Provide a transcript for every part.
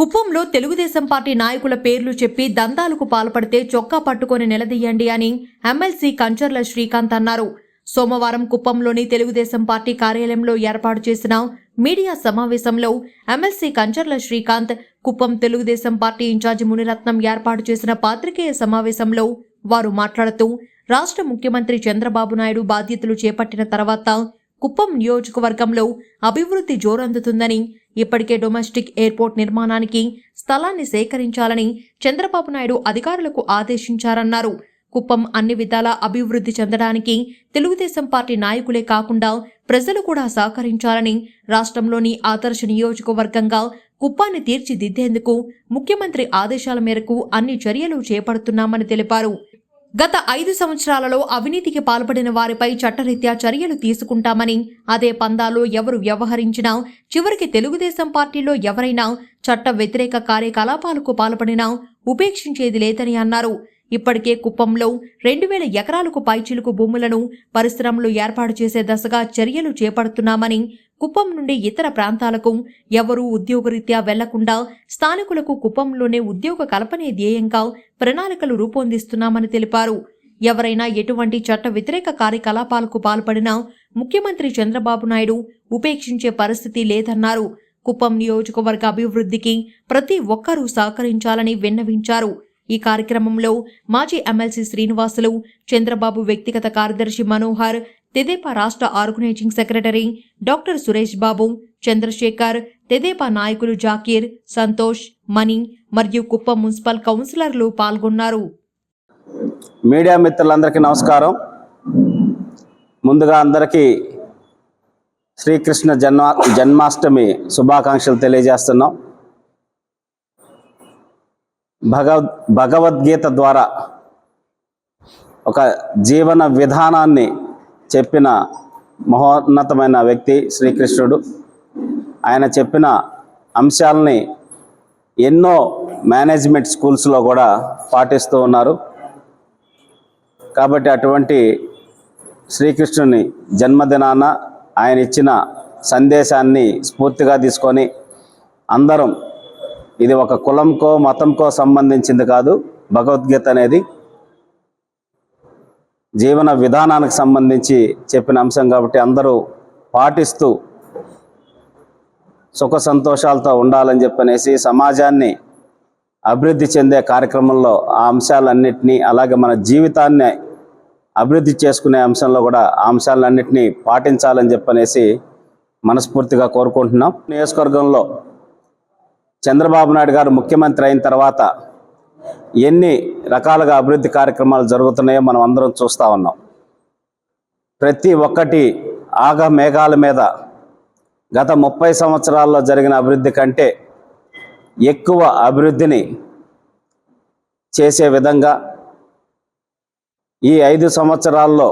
కుప్పంలో తెలుగుదేశం పార్టీ నాయకుల పేర్లు చెప్పి దందాలకు పాల్పడితే చొక్కా పట్టుకొని నిలదీయండి అని ఎమ్మెల్సీ కంచర్ల శ్రీకాంత్ అన్నారు. సోమవారం కుప్పంలోని తెలుగుదేశం పార్టీ కార్యాలయంలో ఏర్పాటు చేసిన మీడియా సమావేశంలో MLC Kancharla Srikanth Kuppam Telugu Desam party in-charge Muniratnam ఏర్పాటు చేసిన పాత్రికేయ సమావేశంలో వారు మాట్లాడుతూ రాష్ట్ర ముఖ్యమంత్రి చంద్రబాబు నాయుడు బాధ్యతలు చేపట్టిన తర్వాత కుప్పం నియోజకవర్గంలో అభివృద్ధి జోరందుతుందని ఇప్పటికే డొమెస్టిక్ ఎయిర్పోర్ట్ నిర్మాణానికి స్థలాన్ని సేకరించాలని చంద్రబాబు నాయుడు అధికారులకు ఆదేశించారన్నారు. కుప్పం అన్ని విధాలా అభివృద్ధి చెందడానికి తెలుగుదేశం పార్టీ నాయకులే కాకుండా ప్రజలు కూడా సహకరించాలని రాష్ట్రంలోని ఆదర్శ నియోజకవర్గంగా కుప్పాన్ని తీర్చిదిద్దేందుకు ముఖ్యమంత్రి ఆదేశాల మేరకు అన్ని చర్యలు చేపడుతున్నామని తెలిపారు. గత ఐదు సంవత్సరాలలో అవినీతికి పాల్పడిన వారిపై చట్టరీత్యా చర్యలు తీసుకుంటామని అదే పందాలో ఎవరు వ్యవహరించినా చివరికి తెలుగుదేశం పార్టీలో ఎవరైనా చట్ట వ్యతిరేక కార్యకలాపాలకు పాల్పడినా ఉపేక్షించేది లేదని అన్నారు. ఇప్పటికే కుప్పంలో రెండు వేల ఎకరాలకు పైచిలుకు భూములను పరిశ్రమలు ఏర్పాటు చేసే దశగా చర్యలు చేపడుతున్నామని కుప్పం నుండి ఇతర ప్రాంతాలకు ఎవరూ ఉద్యోగరీత్యా వెళ్ళకుండా స్థానికులకు కుప్పంలోనే ఉద్యోగ కల్పనే ధ్యేయంగా ప్రణాళికలు రూపొందిస్తున్నామని తెలిపారు. ఎవరైనా ఎటువంటి చట్ట వ్యతిరేక కార్యకలాపాలకు పాల్పడినా ముఖ్యమంత్రి చంద్రబాబు నాయుడు ఉపేక్షించే పరిస్థితి లేదన్నారు. కుప్పం నియోజకవర్గ అభివృద్ధికి ప్రతి ఒక్కరూ సహకరించాలని విన్నవించారు. ఈ కార్యక్రమంలో మాజీ ఎమ్మెల్సీ శ్రీనివాసులు చంద్రబాబు వ్యక్తిగత కార్యదర్శి మనోహర్ తెదేపా రాష్ట్ర organising secretary doctor Suresh Babu Chandrasekhar Tedepa నాయకులు జాకీర్ సంతోష్ మణి మరియు కుప్పం మున్సిపల్ కౌన్సిలర్లు పాల్గొన్నారు. మీడియా మిత్రులందరికీ నమస్కారం. ముందుగా అందరికీ శ్రీకృష్ణ జన్మ జన్మాష్టమి శుభాకాంక్షలు తెలియజేస్తున్నాం. భగవద్ భగవద్గీత ద్వారా ఒక జీవన విధానాన్ని చెప్పిన మహోన్నతమైన వ్యక్తి శ్రీకృష్ణుడు. ఆయన చెప్పిన అంశాలని ఎన్నో మేనేజ్మెంట్ స్కూల్స్లో కూడా పాటిస్తూ ఉన్నారు. కాబట్టి అటువంటి శ్రీకృష్ణుని జన్మదినాన ఆయన ఇచ్చిన సందేశాన్ని స్ఫూర్తిగా తీసుకొని అందరం ఇది ఒక కులంకో మతంకో సంబంధించింది కాదు. భగవద్గీత అనేది జీవన విధానానికి సంబంధించి చెప్పిన అంశం కాబట్టి అందరూ పాటిస్తూ సుఖ సంతోషాలతో ఉండాలని చెప్పనేసి సమాజాన్ని అభివృద్ధి చెందే కార్యక్రమంలో ఆ అంశాలన్నింటినీ అలాగే మన జీవితాన్ని అభివృద్ధి చేసుకునే అంశంలో కూడా ఆ అంశాలన్నింటినీ పాటించాలని చెప్పనేసి మనస్ఫూర్తిగా కోరుకుంటున్నాం. నియోజకవర్గంలో చంద్రబాబు నాయుడు గారు ముఖ్యమంత్రి అయిన తర్వాత ఎన్ని రకాలుగా అభివృద్ధి కార్యక్రమాలు జరుగుతున్నాయో మనం అందరం చూస్తూ ఉన్నాం. ప్రతి ఒక్కటి ఆగ మేఘాల మీద గత ముప్పై సంవత్సరాల్లో జరిగిన అభివృద్ధి కంటే ఎక్కువ అభివృద్ధిని చేసే విధంగా ఈ ఐదు సంవత్సరాల్లో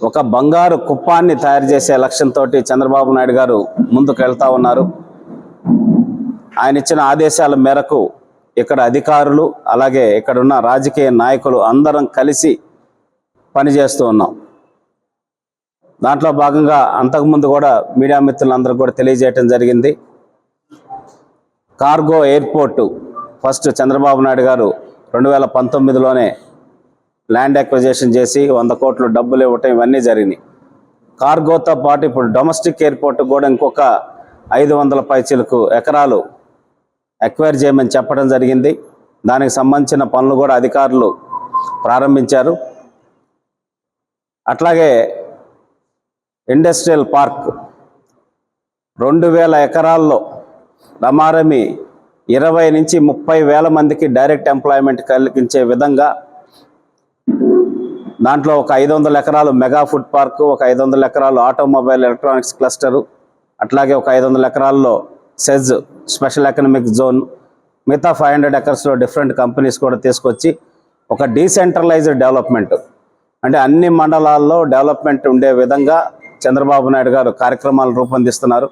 ఒక బంగారు కుప్పాన్ని తయారు చేసే లక్ష్యంతో చంద్రబాబు నాయుడు గారు ముందుకు వెళ్తా ఉన్నారు. ఆయన ఇచ్చిన ఆదేశాల మేరకు ఇక్కడ అధికారులు అలాగే ఇక్కడ ఉన్న రాజకీయ నాయకులు అందరం కలిసి పనిచేస్తూ ఉన్నాం. దాంట్లో భాగంగా అంతకుముందు కూడా మీడియా మిత్రులందరూ కూడా తెలియజేయటం జరిగింది. Cargo airport first Chandrababu Naidu గారు రెండు వేల పంతొమ్మిదిలోనే ల్యాండ్ అక్విజేషన్ చేసి వంద కోట్లు డబ్బులు ఇవ్వటం ఇవన్నీ జరిగినాయి. కార్గోతో పాటు ఇప్పుడు డొమెస్టిక్ ఎయిర్పోర్ట్ కూడా ఇంకొక ఐదు వందల పైచీలకు ఎకరాలు ఎక్వైర్ చేయమని చెప్పడం జరిగింది. దానికి సంబంధించిన పనులు కూడా అధికారులు ప్రారంభించారు. అట్లాగే ఇండస్ట్రియల్ పార్క్ రెండు వేల ఎకరాల్లో రమారమి ఇరవై నుంచి ముప్పై వేల మందికి డైరెక్ట్ ఎంప్లాయ్మెంట్ కలిగించే విధంగా దాంట్లో ఒక ఐదు వందల ఎకరాలు మెగా ఫుడ్ పార్క్ ఒక ఐదు వందల ఎకరాలు ఆటోమొబైల్ ఎలక్ట్రానిక్స్ క్లస్టరు అట్లాగే ఒక ఐదు వందల ఎకరాల్లో సెజ్ స్పెషల్ ఎకనామిక్ జోన్ మిగతా ఫైవ్ హండ్రెడ్ ఎకర్స్లో డిఫరెంట్ కంపెనీస్ కూడా తీసుకొచ్చి ఒక డీసెంట్రలైజ్డ్ డెవలప్మెంట్. అంటే అన్ని మండలాల్లో డెవలప్మెంట్ ఉండే విధంగా చంద్రబాబు నాయుడు గారు కార్యక్రమాలు రూపొందిస్తున్నారు.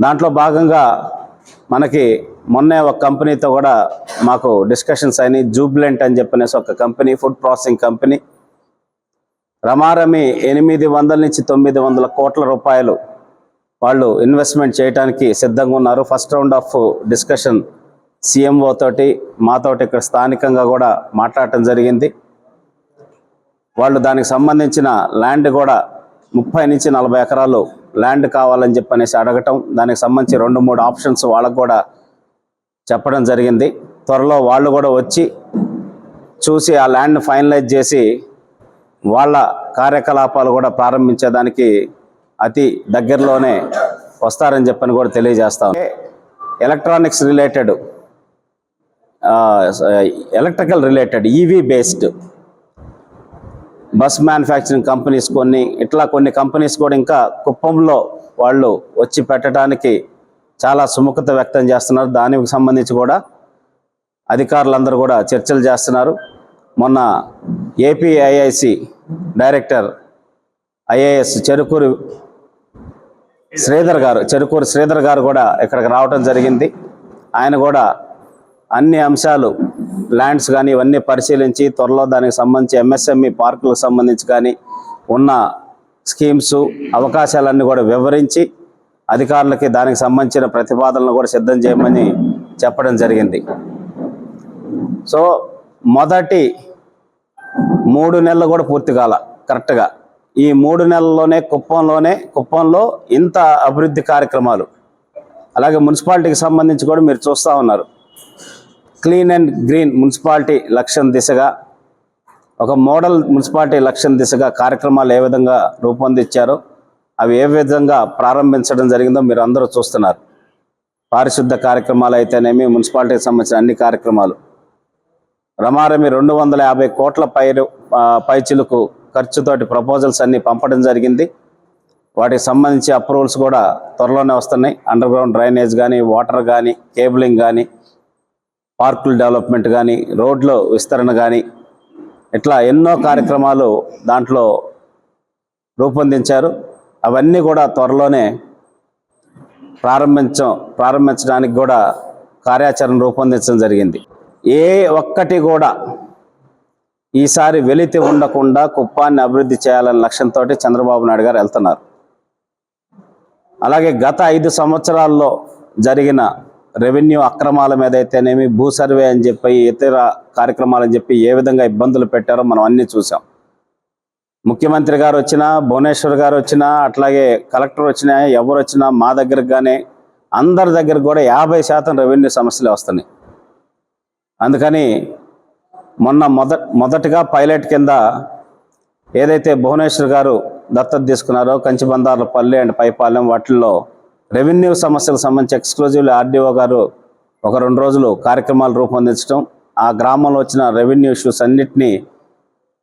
దాంట్లో భాగంగా మనకి మొన్నే ఒక కంపెనీతో కూడా మాకు డిస్కషన్స్ అయినాయి. జూబ్లెంట్ అని చెప్పనేసి ఒక కంపెనీ ఫుడ్ ప్రాసెసింగ్ కంపెనీ. రమారమి ఎనిమిది వందల నుంచి తొమ్మిది వందల కోట్ల రూపాయలు వాళ్ళు ఇన్వెస్ట్మెంట్ చేయడానికి సిద్ధంగా ఉన్నారు. First round of discussion CMO తోటి మాతోటి ఇక్కడ స్థానికంగా కూడా మాట్లాడటం జరిగింది. వాళ్ళు దానికి సంబంధించిన ల్యాండ్ కూడా ముప్పై నుంచి నలభై ఎకరాలు ల్యాండ్ కావాలని చెప్పనేసి అడగటం దానికి సంబంధించి రెండు మూడు ఆప్షన్స్ వాళ్ళకు కూడా చెప్పడం జరిగింది. త్వరలో వాళ్ళు కూడా వచ్చి చూసి ఆ ల్యాండ్ ఫైనలైజ్ చేసి వాళ్ళ కార్యకలాపాలు కూడా ప్రారంభించేదానికి అతి దగ్గరలోనే వస్తారని చెప్పని కూడా తెలియజేస్తాం electronics related electrical related EV based bus manufacturing companies కొన్ని ఇట్లా కొన్ని కంపెనీస్ కూడా ఇంకా కుప్పంలో వాళ్ళు వచ్చి పెట్టడానికి చాలా సుముఖత వ్యక్తం చేస్తున్నారు. దానికి సంబంధించి కూడా అధికారులందరూ కూడా చర్చలు చేస్తున్నారు. మొన్న APIIC director IAS Cherukuru Sridhar గారు చెరుకూరు శ్రీధర్ గారు కూడా ఇక్కడికి రావటం జరిగింది. ఆయన కూడా అన్ని అంశాలు ల్యాండ్స్ కానీ ఇవన్నీ పరిశీలించి త్వరలో దానికి సంబంధించి ఎంఎస్ఎంఈ పార్కులకు సంబంధించి కానీ ఉన్న స్కీమ్స్ అవకాశాలన్నీ కూడా వివరించి అధికారులకి దానికి సంబంధించిన ప్రతిపాదనలు కూడా సిద్ధం చేయమని చెప్పడం జరిగింది. సో మొదటి మూడు నెలలు కూడా పూర్తి కాల కరెక్ట్గా. ఈ మూడు నెలల్లోనే కుప్పంలోనే కుప్పంలో ఇంత అభివృద్ధి కార్యక్రమాలు. అలాగే మున్సిపాలిటీకి సంబంధించి కూడా మీరు చూస్తూ ఉన్నారు. క్లీన్ అండ్ గ్రీన్ మున్సిపాలిటీ లక్ష్యం దిశగా ఒక మోడల్ మున్సిపాలిటీ లక్ష్యం దిశగా కార్యక్రమాలు ఏ విధంగా రూపొందించారో అవి ఏ విధంగా ప్రారంభించడం జరిగిందో మీరు అందరూ చూస్తున్నారు. పారిశుద్ధ కార్యక్రమాలు అయితేనేమి మున్సిపాలిటీకి సంబంధించిన అన్ని కార్యక్రమాలు. రమారమి రెండు వందల యాభై కోట్ల పైరు పైచిలకు ఖర్చుతోటి ప్రపోజల్స్ అన్నీ పంపడం జరిగింది. వాటికి సంబంధించి అప్రూవల్స్ కూడా త్వరలోనే వస్తున్నాయి. అండర్ గ్రౌండ్ డ్రైనేజ్ కానీ వాటర్ కానీ కేబులింగ్ కానీ పార్కుల డెవలప్మెంట్ కానీ రోడ్ల విస్తరణ కానీ ఇట్లా ఎన్నో కార్యక్రమాలు దాంట్లో రూపొందించారు. అవన్నీ కూడా త్వరలోనే ప్రారంభించం ప్రారంభించడానికి కూడా కార్యాచరణ రూపొందించడం జరిగింది. ఏ ఒక్కటి కూడా ఈసారి వెలితి ఉండకుండా కుప్పాన్ని అభివృద్ధి చేయాలనే లక్ష్యంతో చంద్రబాబు నాయుడు గారు వెళ్తున్నారు. అలాగే గత ఐదు సంవత్సరాల్లో జరిగిన రెవెన్యూ అక్రమాల మీద అయితేనేమి భూ సర్వే అని చెప్పి ఇతర కార్యక్రమాలని చెప్పి ఏ విధంగా ఇబ్బందులు పెట్టారో మనం అన్నీ చూసాం ముఖ్యమంత్రి గారు వచ్చినా భువనేశ్వర్ గారు వచ్చినా అట్లాగే కలెక్టర్ వచ్చినా ఎవరు వచ్చినా మా దగ్గరకు కానీ అందరి దగ్గర కూడా యాభై శాతం రెవెన్యూ సమస్యలే వస్తున్నాయి. అందుకని మొన్న మొద మొదటగా పైలట్ కింద ఏదైతే భువనేశ్వర్ గారు దత్తత తీసుకున్నారో కంచిబందార్లపల్లి అండ్ పైపాలెం వాటిల్లో రెవెన్యూ సమస్యలకు సంబంధించి ఎక్స్క్లూజివ్లీ ఆర్డీఓ గారు ఒక రెండు రోజులు కార్యక్రమాలు రూపొందించడం ఆ గ్రామంలో వచ్చిన రెవెన్యూ ఇష్యూస్ అన్నిటినీ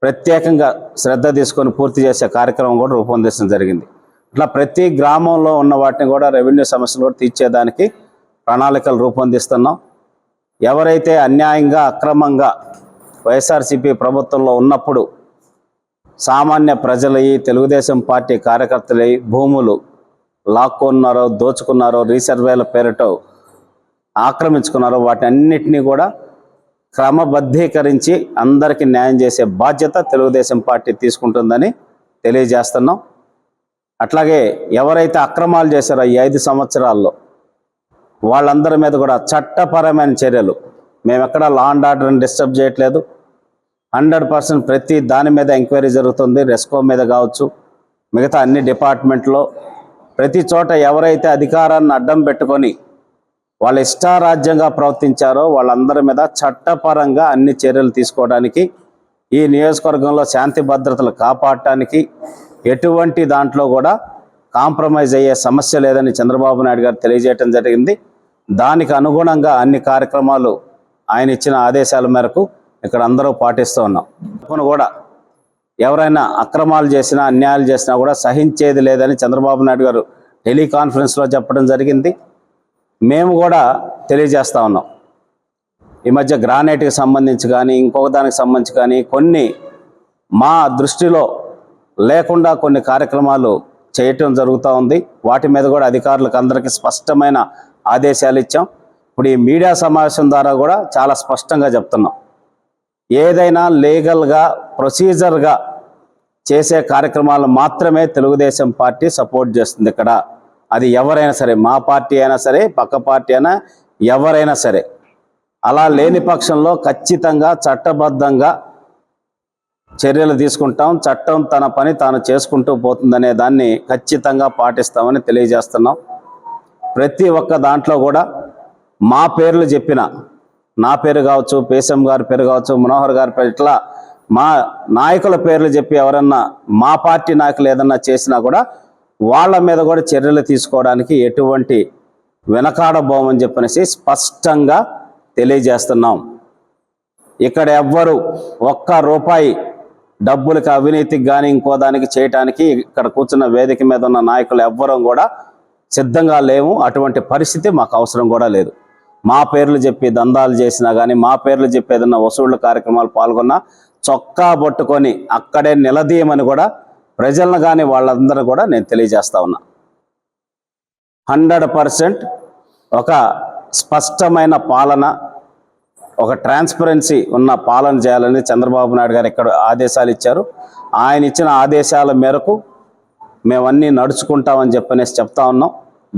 ప్రత్యేకంగా శ్రద్ధ తీసుకొని పూర్తి చేసే కార్యక్రమం కూడా రూపొందించడం జరిగింది. ఇట్లా ప్రతి గ్రామంలో ఉన్న వాటిని కూడా రెవెన్యూ సమస్యలు కూడా తీర్చేదానికి ప్రణాళికలు రూపొందిస్తున్నాం. ఎవరైతే అన్యాయంగా అక్రమంగా వైఎస్ఆర్సీపీ ప్రభుత్వంలో ఉన్నప్పుడు సామాన్య ప్రజలయ్యి తెలుగుదేశం పార్టీ కార్యకర్తలయ్యి భూములు లాక్కున్నారో దోచుకున్నారో రీసర్వేల పేరుతో ఆక్రమించుకున్నారో వాటి కూడా క్రమబద్ధీకరించి అందరికీ న్యాయం చేసే బాధ్యత తెలుగుదేశం పార్టీ తీసుకుంటుందని తెలియజేస్తున్నాం. అట్లాగే ఎవరైతే అక్రమాలు చేశారో ఈ ఐదు సంవత్సరాల్లో వాళ్ళందరి మీద కూడా చట్టపరమైన చర్యలు మేము ఎక్కడ లా అండ్ ఆర్డర్ని డిస్టర్బ్ చేయట్లేదు. హండ్రెడ్ పర్సెంట్ ప్రతి దాని మీద ఎంక్వైరీ జరుగుతుంది రెస్కో మీద కావచ్చు మిగతా అన్ని డిపార్ట్మెంట్లో ప్రతి చోట ఎవరైతే అధికారాన్ని అడ్డం పెట్టుకొని వాళ్ళ ఇష్టారాజ్యంగా ప్రవర్తించారో వాళ్ళందరి మీద చట్టపరంగా అన్ని చర్యలు తీసుకోవడానికి ఈ నియోజకవర్గంలో శాంతి భద్రతలు కాపాడటానికి ఎటువంటి దాంట్లో కూడా కాంప్రమైజ్ అయ్యే సమస్య లేదని చంద్రబాబు నాయుడు గారు తెలియజేయడం జరిగింది. దానికి అనుగుణంగా అన్ని కార్యక్రమాలు ఆయన ఇచ్చిన ఆదేశాల మేరకు ఇక్కడ అందరూ పాటిస్తూ ఉన్నాం. కూడా ఎవరైనా అక్రమాలు చేసినా అన్యాయాలు చేసినా కూడా సహించేది లేదని చంద్రబాబు నాయుడు గారు టెలికాన్ఫరెన్స్లో చెప్పడం జరిగింది. మేము కూడా తెలియజేస్తూ ఉన్నాం. ఈ మధ్య గ్రానైట్కి సంబంధించి కానీ ఇంకొక దానికి సంబంధించి కానీ కొన్ని మా దృష్టిలో లేకుండా కొన్ని కార్యక్రమాలు చేయటం జరుగుతూ ఉంది. వాటి మీద కూడా అధికారులకు అందరికీ స్పష్టమైన ఆదేశాలు ఇచ్చాం. ఇప్పుడు ఈ మీడియా సమావేశం ద్వారా కూడా చాలా స్పష్టంగా చెప్తున్నాం. ఏదైనా లీగల్గా ప్రొసీజర్గా చేసే కార్యక్రమాలు మాత్రమే తెలుగుదేశం పార్టీ సపోర్ట్ చేస్తుంది ఇక్కడ. అది ఎవరైనా సరే మా పార్టీ అయినా సరే పక్క పార్టీ అయినా ఎవరైనా సరే. అలా లేని పక్షంలో ఖచ్చితంగా చట్టబద్ధంగా చర్యలు తీసుకుంటాం. చట్టం తన పని తాను చేసుకుంటూ పోతుందనే దాన్ని ఖచ్చితంగా పాటిస్తామని తెలియజేస్తున్నాం. ప్రతి ఒక్క దాంట్లో కూడా మా పేర్లు చెప్పిన నా పేరు కావచ్చు పేసం గారి పేరు కావచ్చు మనోహర్ గారి పేరు ఇట్లా మా నాయకుల పేర్లు చెప్పి ఎవరన్నా మా పార్టీ నాయకులు ఏదన్నా చేసినా కూడా వాళ్ళ మీద కూడా చర్యలు తీసుకోవడానికి ఎటువంటి వెనకాడబోమని చెప్పనేసి స్పష్టంగా తెలియజేస్తున్నాం. ఇక్కడ ఎవ్వరు ఒక్క రూపాయి డబ్బులకి అవినీతికి కానీ ఇంకో దానికి చేయటానికి ఇక్కడ కూర్చున్న వేదిక మీద ఉన్న నాయకులు ఎవ్వరం కూడా సిద్ధంగా లేము అటువంటి పరిస్థితి మాకు అవసరం కూడా లేదు. మా పేర్లు చెప్పి దందాలు చేసినా కానీ మా పేర్లు చెప్పి ఏదన్నా వసూళ్ళ కార్యక్రమాలు పాల్గొన్నా చొక్కా పట్టుకొని అక్కడే నిలదీయమని కూడా ప్రజలను కానీ వాళ్ళందరూ కూడా నేను తెలియజేస్తా ఉన్నా. హండ్రెడ్ పర్సెంట్ ఒక స్పష్టమైన పాలన ఒక ట్రాన్స్పరెన్సీ ఉన్న పాలన చేయాలని చంద్రబాబు నాయుడు గారు ఇక్కడ ఆదేశాలు ఇచ్చారు. ఆయన ఇచ్చిన ఆదేశాల మేరకు మేమన్నీ నడుచుకుంటామని చెప్పనేసి చెప్తా ఉన్నాం.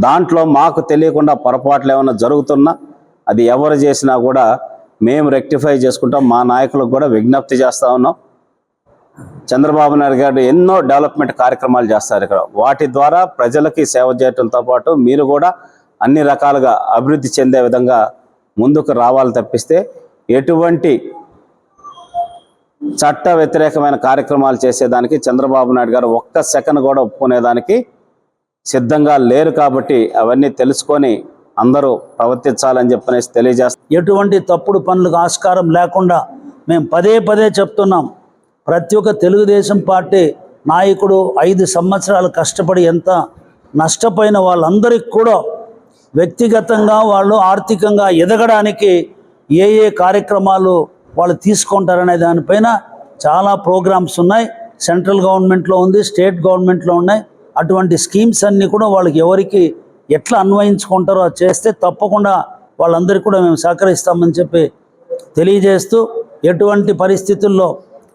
దాంట్లో మాకు తెలియకుండా పొరపాట్లు ఏమైనా జరుగుతున్నా అది ఎవరు చేసినా కూడా మేము రెక్టిఫై చేసుకుంటాం మా నాయకులకు కూడా విజ్ఞప్తి చేస్తూ ఉన్నాం. చంద్రబాబు నాయుడు గారు ఎన్నో డెవలప్మెంట్ కార్యక్రమాలు చేస్తారు ఇక్కడ. వాటి ద్వారా ప్రజలకి సేవ చేయడంతో పాటు మీరు కూడా అన్ని రకాలుగా అభివృద్ధి చెందే విధంగా ముందుకు రావాలి తప్పిస్తే ఎటువంటి చట్ట వ్యతిరేకమైన కార్యక్రమాలు చేసేదానికి చంద్రబాబు నాయుడు గారు ఒక్క సెకండ్ కూడా ఒప్పుకునేదానికి సిద్ధంగా లేరు కాబట్టి అవన్నీ తెలుసుకొని అందరూ ప్రవర్తించాలని చెప్పనేసి తెలియజేస్తాం ఎటువంటి తప్పుడు పనులకు ఆస్కారం లేకుండా మేము పదే పదే చెప్తున్నాం. ప్రతి ఒక్క తెలుగుదేశం పార్టీ నాయకుడు ఐదు సంవత్సరాలు కష్టపడి ఎంత నష్టపోయిన వాళ్ళందరికీ కూడా వ్యక్తిగతంగా వాళ్ళు ఆర్థికంగా ఎదగడానికి ఏ ఏ కార్యక్రమాలు వాళ్ళు తీసుకుంటారనే దానిపైన చాలా ప్రోగ్రామ్స్ ఉన్నాయి. సెంట్రల్ గవర్నమెంట్లో ఉంది స్టేట్ గవర్నమెంట్లో ఉన్నాయి. అటువంటి స్కీమ్స్ అన్నీ కూడా వాళ్ళకి ఎవరికి ఎట్లా అన్వయించుకుంటారో చేస్తే తప్పకుండా వాళ్ళందరికీ కూడా మేము సహకరిస్తామని చెప్పి తెలియజేస్తూ ఎటువంటి పరిస్థితుల్లో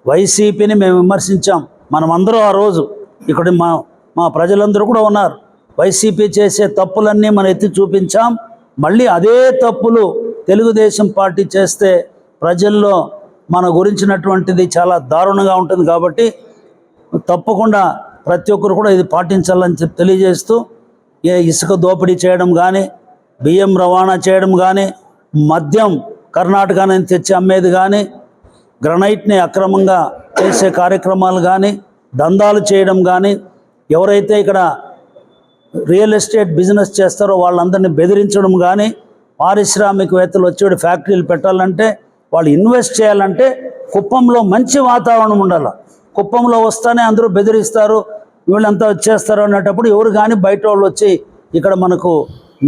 వైసీపీని మేము విమర్శించాం. మనమందరూ ఆ రోజు ఇక్కడ మా మా ప్రజలందరూ కూడా ఉన్నారు. వైసీపీ చేసే తప్పులన్నీ మనం ఎత్తి చూపించాం. మళ్ళీ అదే తప్పులు తెలుగుదేశం పార్టీ చేస్తే ప్రజల్లో మన గురించినటువంటిది చాలా దారుణంగా ఉంటుంది కాబట్టి తప్పకుండా ప్రతి ఒక్కరు కూడా ఇది పాటించాలని చెప్పి తెలియజేస్తూ ఏ ఇసుక దోపిడీ చేయడం కానీ బియ్యం రవాణా చేయడం కానీ మద్యం కర్ణాటక నుంచి తెచ్చి అమ్మేది కానీ గ్రనైట్ని అక్రమంగా చేసే కార్యక్రమాలు కానీ దందాలు చేయడం కానీ ఎవరైతే ఇక్కడ రియల్ ఎస్టేట్ బిజినెస్ చేస్తారో వాళ్ళందరినీ బెదిరించడం కానీ పారిశ్రామికవేత్తలు వచ్చి ఫ్యాక్టరీలు పెట్టాలంటే వాళ్ళు ఇన్వెస్ట్ చేయాలంటే కుప్పంలో మంచి వాతావరణం ఉండాలి. కుప్పంలో వస్తానే అందరూ బెదిరిస్తారు వీళ్ళంతా వచ్చేస్తారు అనేటప్పుడు ఎవరు కానీ బయట వాళ్ళు వచ్చి ఇక్కడ మనకు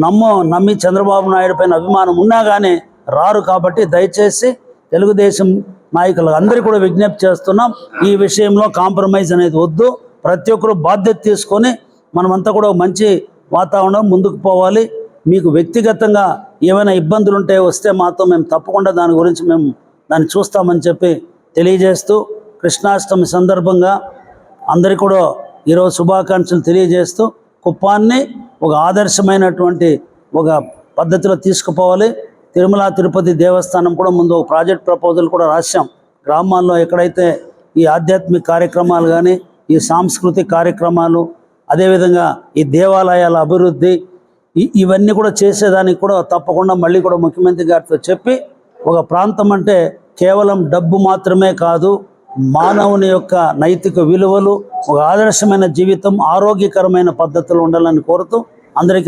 నమ్మ నమ్మి చంద్రబాబు నాయుడు పైన అభిమానం ఉన్నా కానీ రారు కాబట్టి దయచేసి తెలుగుదేశం నాయకులు అందరికీ కూడా విజ్ఞప్తి చేస్తున్నాం ఈ విషయంలో కాంప్రమైజ్ అనేది వద్దు. ప్రతి ఒక్కరు బాధ్యత తీసుకొని మనమంతా కూడా మంచి వాతావరణం ముందుకు పోవాలి. మీకు వ్యక్తిగతంగా ఏమైనా ఇబ్బందులు ఉంటే వస్తే మాతో మేము తప్పకుండా దాని గురించి మేము దాన్ని చూస్తామని చెప్పి తెలియజేస్తూ కృష్ణాష్టమి సందర్భంగా అందరికీ కూడా ఈరోజు శుభాకాంక్షలు తెలియజేస్తూ కుప్పాన్ని ఒక ఆదర్శమైనటువంటి ఒక పద్ధతిలో తీసుకుపోవాలి. తిరుమల తిరుపతి దేవస్థానం కూడా ముందు ఒక ప్రాజెక్ట్ ప్రపోజల్ కూడా రాశాం. గ్రామాల్లో ఎక్కడైతే ఈ ఆధ్యాత్మిక కార్యక్రమాలు కానీ ఈ సాంస్కృతిక కార్యక్రమాలు అదేవిధంగా ఈ దేవాలయాల అభివృద్ధి ఇవన్నీ కూడా చేసేదానికి కూడా తప్పకుండా మళ్ళీ కూడా ముఖ్యమంత్రి గారితో చెప్పి ఒక ప్రాంతం అంటే కేవలం డబ్బు మాత్రమే కాదు మానవుని యొక్క నైతిక విలువలు ఒక ఆదర్శమైన జీవితం ఆరోగ్యకరమైన పద్ధతులు ఉండాలని కోరుతూ అందరికీ